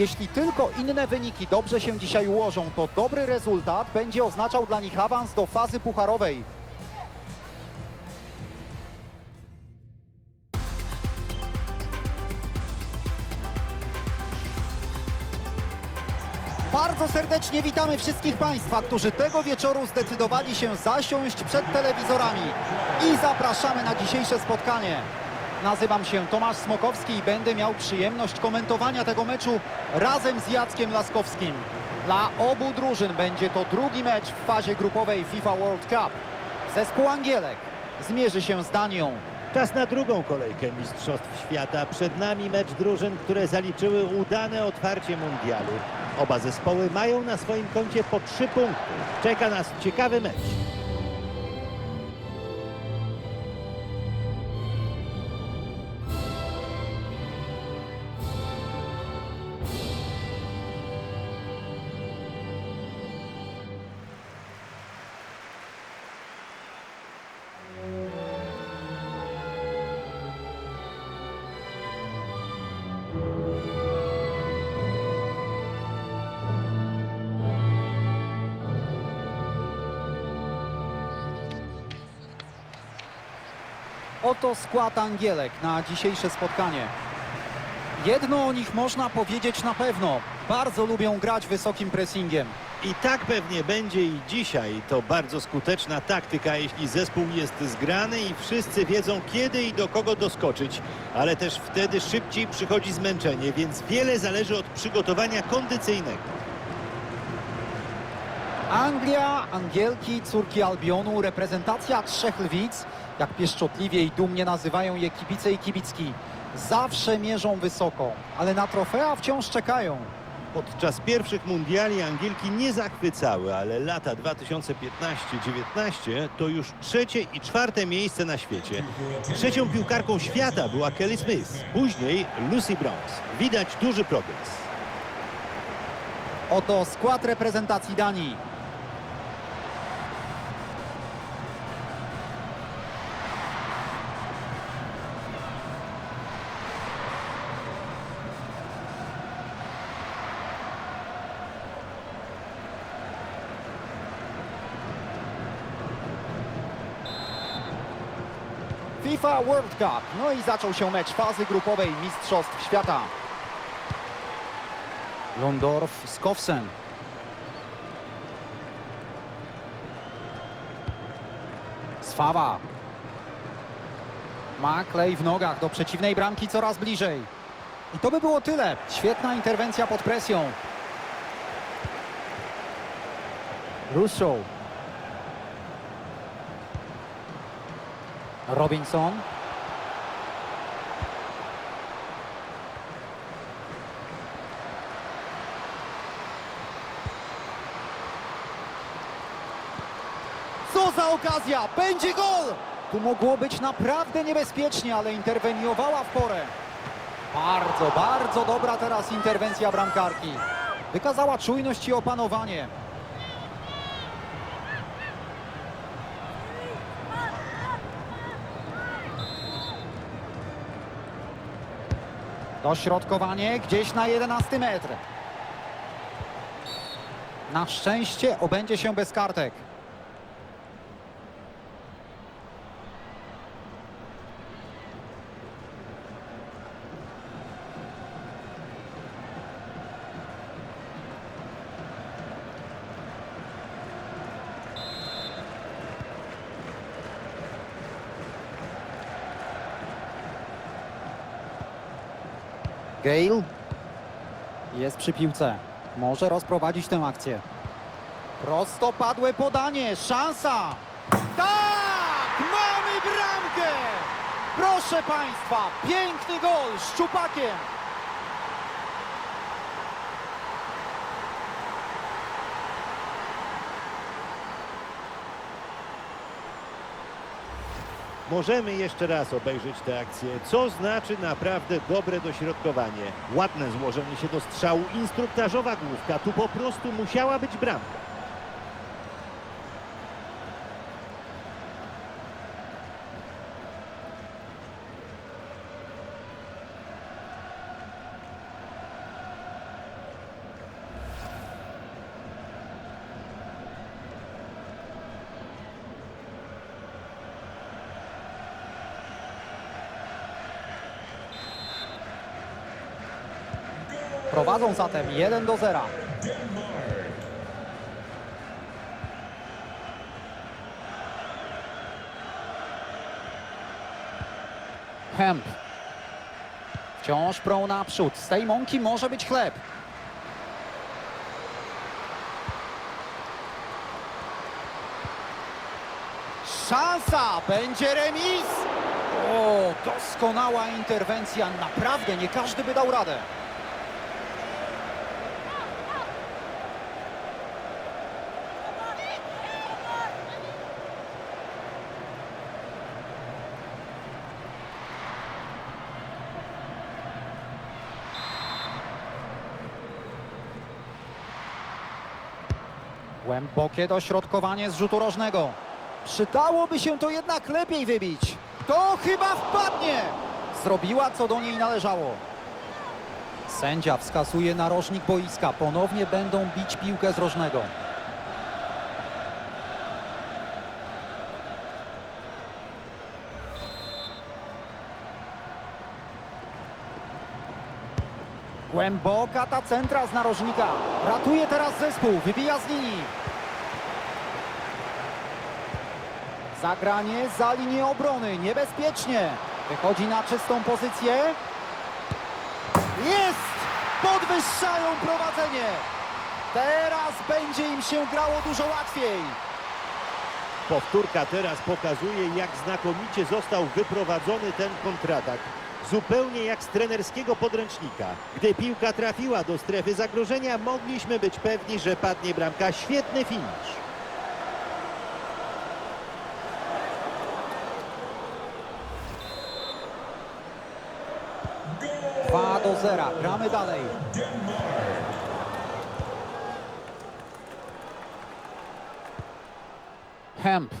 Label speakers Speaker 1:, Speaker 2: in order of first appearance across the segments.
Speaker 1: Jeśli tylko inne wyniki dobrze się dzisiaj ułożą, to dobry rezultat będzie oznaczał dla nich awans do fazy pucharowej. Bardzo serdecznie witamy wszystkich Państwa, którzy tego wieczoru zdecydowali się zasiąść przed telewizorami i zapraszamy na dzisiejsze spotkanie. Nazywam się Tomasz Smokowski i będę miał przyjemność komentowania tego meczu razem z Jackiem Laskowskim. Dla obu drużyn będzie to drugi mecz w fazie grupowej FIFA World Cup. Zespół Angielek zmierzy się z Danią.
Speaker 2: Czas na drugą kolejkę Mistrzostw Świata. Przed nami mecz drużyn, które zaliczyły udane otwarcie mundialu. Oba zespoły mają na swoim koncie po trzy punkty. Czeka nas ciekawy mecz.
Speaker 1: Oto skład Angielek na dzisiejsze spotkanie. Jedno o nich można powiedzieć na pewno. Bardzo lubią grać wysokim pressingiem.
Speaker 2: I tak pewnie będzie i dzisiaj. To bardzo skuteczna taktyka, jeśli zespół jest zgrany i wszyscy wiedzą kiedy i do kogo doskoczyć. Ale też wtedy szybciej przychodzi zmęczenie, więc wiele zależy od przygotowania kondycyjnego.
Speaker 1: Anglia, Angielki, córki Albionu, reprezentacja trzech lwic, jak pieszczotliwie i dumnie nazywają je kibice i kibicki, zawsze mierzą wysoko, ale na trofea wciąż czekają.
Speaker 2: Podczas pierwszych mundiali Angielki nie zachwycały, ale lata 2015-19 to już trzecie i czwarte miejsce na świecie. Trzecią piłkarką świata była Kelly Smith, później Lucy Bronze. Widać duży progres.
Speaker 1: Oto skład reprezentacji Danii. FIFA World Cup. No i zaczął się mecz fazy grupowej Mistrzostw Świata. Londorf z Kowsen. Swawa. Maklej w nogach do przeciwnej bramki coraz bliżej. I to by było tyle. Świetna interwencja pod presją. Russo. Robinson. Co za okazja! Będzie gol! Tu mogło być naprawdę niebezpiecznie, ale interweniowała w porę. Bardzo, bardzo dobra teraz interwencja bramkarki. Wykazała czujność i opanowanie. Dośrodkowanie gdzieś na 11 metr. Na szczęście obędzie się bez kartek. Gale jest przy piłce. Może rozprowadzić tę akcję. Prostopadłe podanie, szansa! Tak! Mamy bramkę! Proszę Państwa, piękny gol szczupakiem!
Speaker 2: Możemy jeszcze raz obejrzeć tę akcję, co znaczy naprawdę dobre dośrodkowanie. Ładne złożenie się do strzału, instruktażowa główka, tu po prostu musiała być bramka.
Speaker 1: Prowadzą zatem 1 do 0. Hemp. Wciąż prą naprzód. Z tej mąki może być chleb. Szansa! Będzie remis! O, doskonała interwencja. Naprawdę nie każdy by dał radę. Głębokie dośrodkowanie z rzutu rożnego. Przydałoby się to jednak lepiej wybić. To chyba wpadnie! Zrobiła co do niej należało. Sędzia wskazuje narożnik boiska. Ponownie będą bić piłkę z rożnego. Głęboka ta centra z narożnika. Ratuje teraz zespół. Wybija z linii. Zagranie za linię obrony. Niebezpiecznie. Wychodzi na czystą pozycję. Jest! Podwyższają prowadzenie. Teraz będzie im się grało dużo łatwiej.
Speaker 2: Powtórka teraz pokazuje, jak znakomicie został wyprowadzony ten kontratak. Zupełnie jak z trenerskiego podręcznika. Gdy piłka trafiła do strefy zagrożenia, mogliśmy być pewni, że padnie bramka. Świetny finisz.
Speaker 1: Dwa do zera. Gramy dalej. Hemp.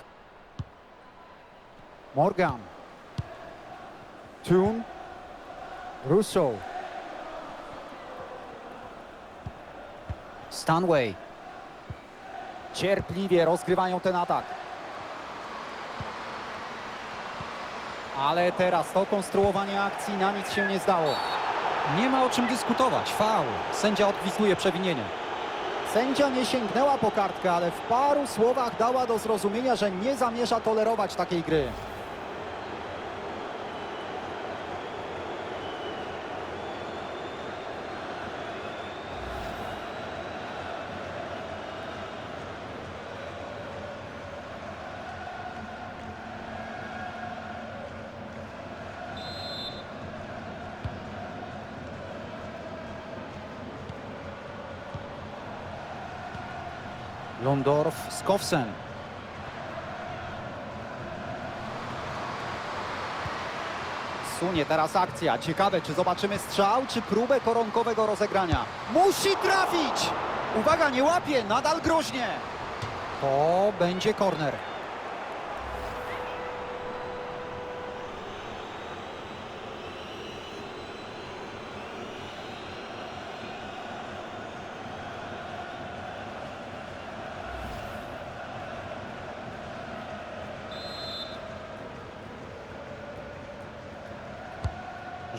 Speaker 1: Morgan. Tune. Russo. Stanway. Cierpliwie rozgrywają ten atak. Ale teraz to konstruowanie akcji na nic się nie zdało. Nie ma o czym dyskutować. Faul. Sędzia odgwizduje przewinienie. Sędzia nie sięgnęła po kartkę, ale w paru słowach dała do zrozumienia, że nie zamierza tolerować takiej gry. Lundorf, Skowsen. Sunie teraz akcja. Ciekawe, czy zobaczymy strzał, czy próbę koronkowego rozegrania. Musi trafić! Uwaga, nie łapie, nadal groźnie. To będzie korner.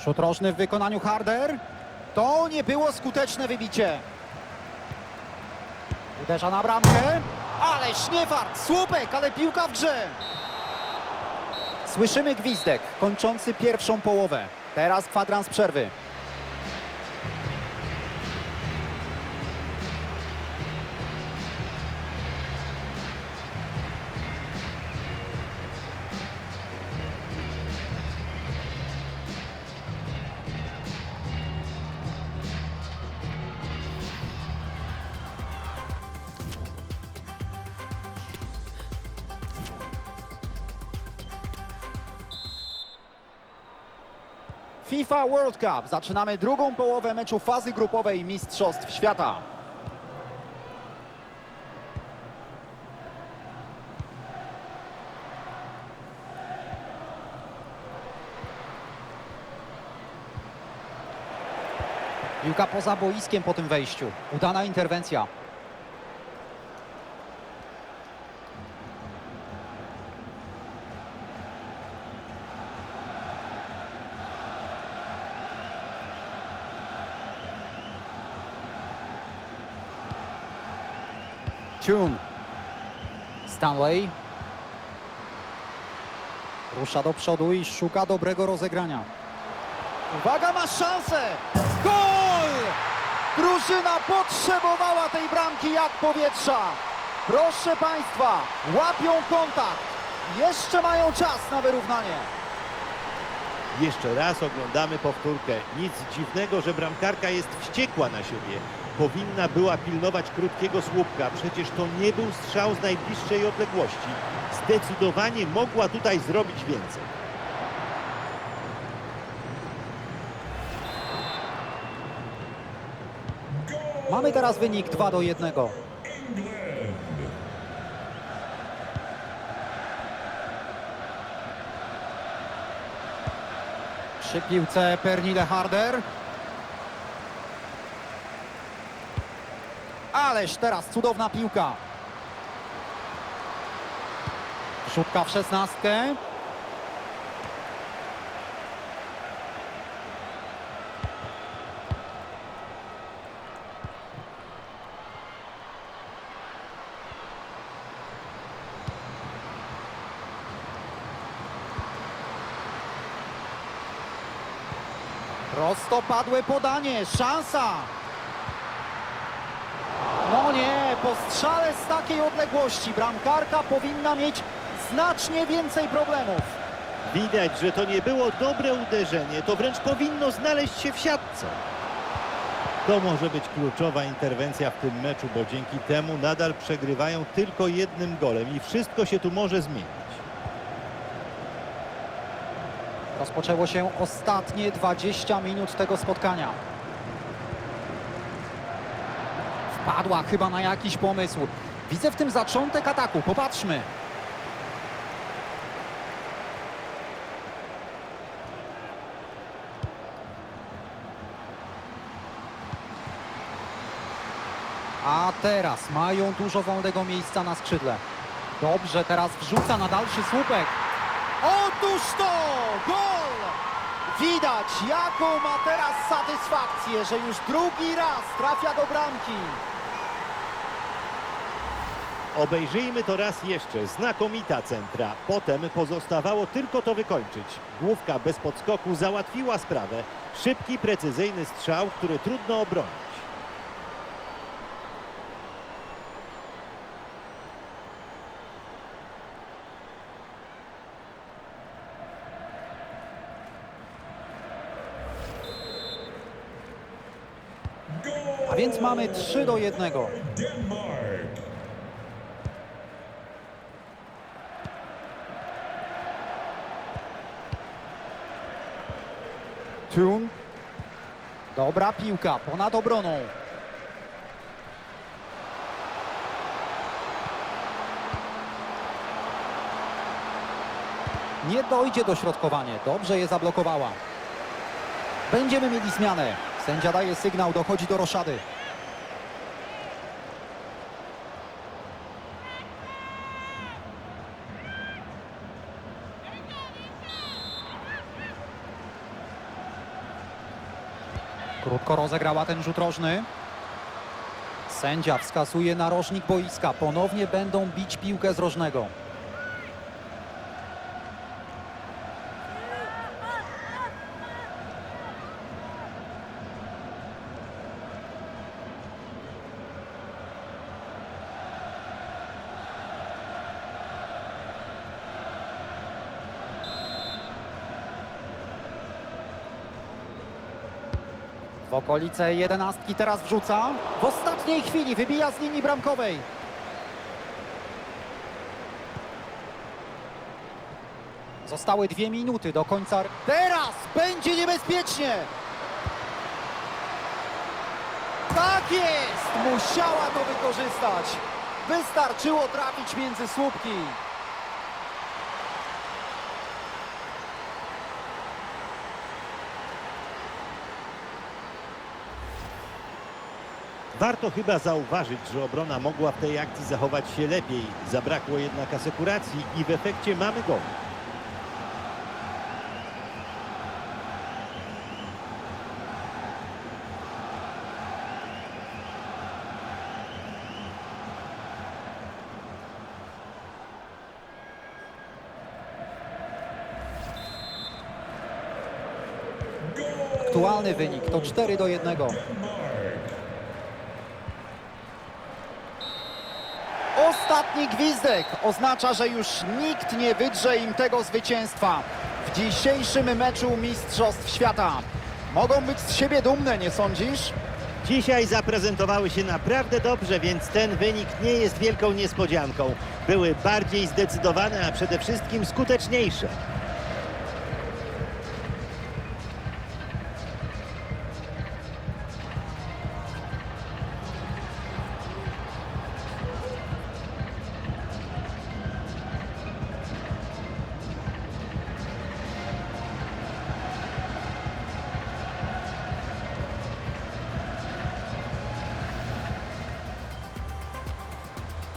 Speaker 1: Rzut rożny w wykonaniu Harder. To nie było skuteczne wybicie. Uderza na bramkę. Ale śniewart, słupek, ale piłka w grze. Słyszymy gwizdek kończący pierwszą połowę. Teraz kwadrans przerwy. FIFA World Cup. Zaczynamy drugą połowę meczu fazy grupowej Mistrzostw Świata. Piłka poza boiskiem po tym wejściu. Udana interwencja. Tune. Stanley. Rusza do przodu i szuka dobrego rozegrania. Uwaga, ma szansę! Gol! Drużyna potrzebowała tej bramki jak powietrza. Proszę Państwa, łapią kontakt. Jeszcze mają czas na wyrównanie.
Speaker 2: Jeszcze raz oglądamy powtórkę. Nic dziwnego, że bramkarka jest wściekła na siebie. Powinna była pilnować krótkiego słupka. Przecież to nie był strzał z najbliższej odległości. Zdecydowanie mogła tutaj zrobić więcej.
Speaker 1: Mamy teraz wynik 2 do 1. Przy piłce Pernille Harder. Ależ teraz cudowna piłka. Rzutka w szesnastkę. Prostopadłe podanie, szansa. No nie, po strzale z takiej odległości bramkarka powinna mieć znacznie więcej problemów.
Speaker 2: Widać, że to nie było dobre uderzenie. To wręcz powinno znaleźć się w siatce. To może być kluczowa interwencja w tym meczu, bo dzięki temu nadal przegrywają tylko jednym golem i wszystko się tu może zmienić.
Speaker 1: Rozpoczęło się ostatnie 20 minut tego spotkania. Wpadła chyba na jakiś pomysł. Widzę w tym zaczątek ataku. Popatrzmy. A teraz mają dużo wolnego miejsca na skrzydle. Dobrze, teraz wrzuca na dalszy słupek. Otóż to! Gol! Widać, jaką ma teraz satysfakcję, że już drugi raz trafia do bramki.
Speaker 2: Obejrzyjmy to raz jeszcze. Znakomita centra. Potem pozostawało tylko to wykończyć. Główka bez podskoku załatwiła sprawę. Szybki, precyzyjny strzał, który trudno obronić.
Speaker 1: A więc mamy 3 do 1. Tun. Dobra piłka, ponad obroną. Nie dojdzie do środkowania. Dobrze je zablokowała. Będziemy mieli zmianę. Sędzia daje sygnał, dochodzi do roszady. Krótko rozegrała ten rzut rożny. Sędzia wskazuje narożnik boiska. Ponownie będą bić piłkę z rożnego. Okolice jedenastki teraz wrzuca. W ostatniej chwili wybija z linii bramkowej. Zostały dwie minuty do końca. Teraz będzie niebezpiecznie. Tak jest! Musiała to wykorzystać. Wystarczyło trafić między słupki.
Speaker 2: Warto chyba zauważyć, że obrona mogła w tej akcji zachować się lepiej. Zabrakło jednak asekuracji i w efekcie mamy go.
Speaker 1: Aktualny wynik to 4 do 1. Ostatni gwizdek oznacza, że już nikt nie wydrze im tego zwycięstwa w dzisiejszym meczu Mistrzostw Świata. Mogą być z siebie dumne, nie sądzisz?
Speaker 2: Dzisiaj zaprezentowały się naprawdę dobrze, więc ten wynik nie jest wielką niespodzianką. Były bardziej zdecydowane, a przede wszystkim skuteczniejsze.